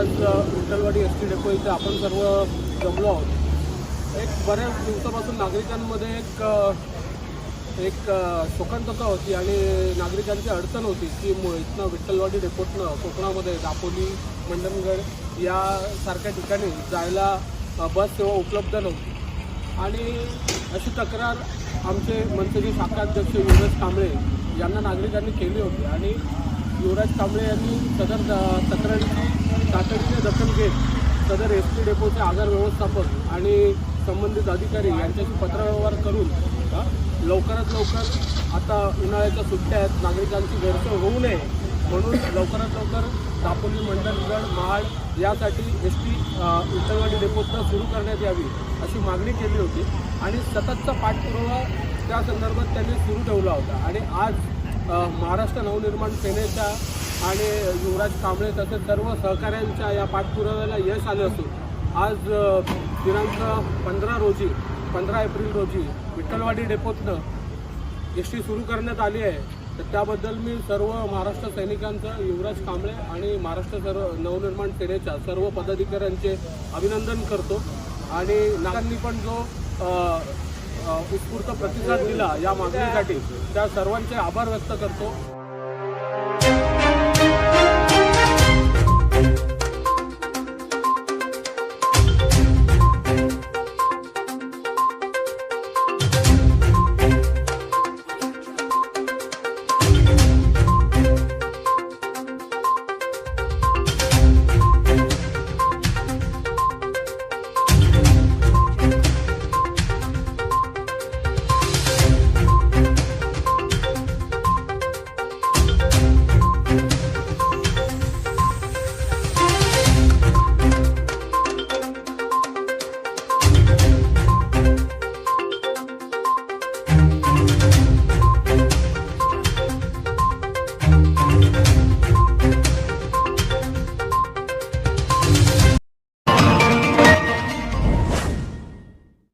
आज Vitthalwadi S T depot इथे आपण सर्व जमलो आहोत. एक बऱ्याच दिवसापासून नागरिकांमध्ये एक एक अ, शोकांतता होती आणि नागरिकांची अडचण होती की मु- इथनं विठ्ठलवाडी डेपोतनं कोकणामध्ये दापोली मंडणगड यासारख्या ठिकाणी जायला बस सेवा उपलब्ध नव्हती. आणि अशी तक्रार आमचे मनसेचे शाखाध्यक्ष युवराज कांबळे यांना नागरिकांनी केली होती. आणि युवराज कांबळे यांनी सदर तक्रारीची तातडीने दखल घेत सदर एस टी डेपोचे आधार व्यवस्थापक आणि संबंधित अधिकारी यांच्याशी पत्रव्यवहार करून लवकरात लवकर आता उन्हाळ्याच्या सुट्ट्या आहेत नागरिकांची गैरसोय होऊ नये म्हणून लवकरात लवकर दापोली मंडलगड महाड यासाठी एस टी विठ्ठलवाडी डेपोचं सुरू करण्यात यावी अशी मागणी केली होती आणि सततचा पाठपुरावा त्या संदर्भात त्यांनी सुरू ठेवला होता. आणि आज महाराष्ट्र नवनिर्माण सेनेच्या आणि युवराज कांबळे तसेच सर्व सहकाऱ्यांच्या या पाठपुराव्याला यश आले असून आज दिनांक पंधरा रोजी पंधरा एप्रिल रोजी विठ्ठलवाडी डेपोतनं एस टी सुरू करण्यात आली आहे. तर त्याबद्दल मी सर्व महाराष्ट्र सैनिकांचं युवराज कांबळे आणि महाराष्ट्र सर्व नवनिर्माण सेनेच्या सर्व पदाधिकाऱ्यांचे अभिनंदन करतो. आणि नागांनी पण जो उत्स्फूर्त प्रतिसाद दिला या मागणीसाठी त्या सर्वांचे आभार व्यक्त करतो.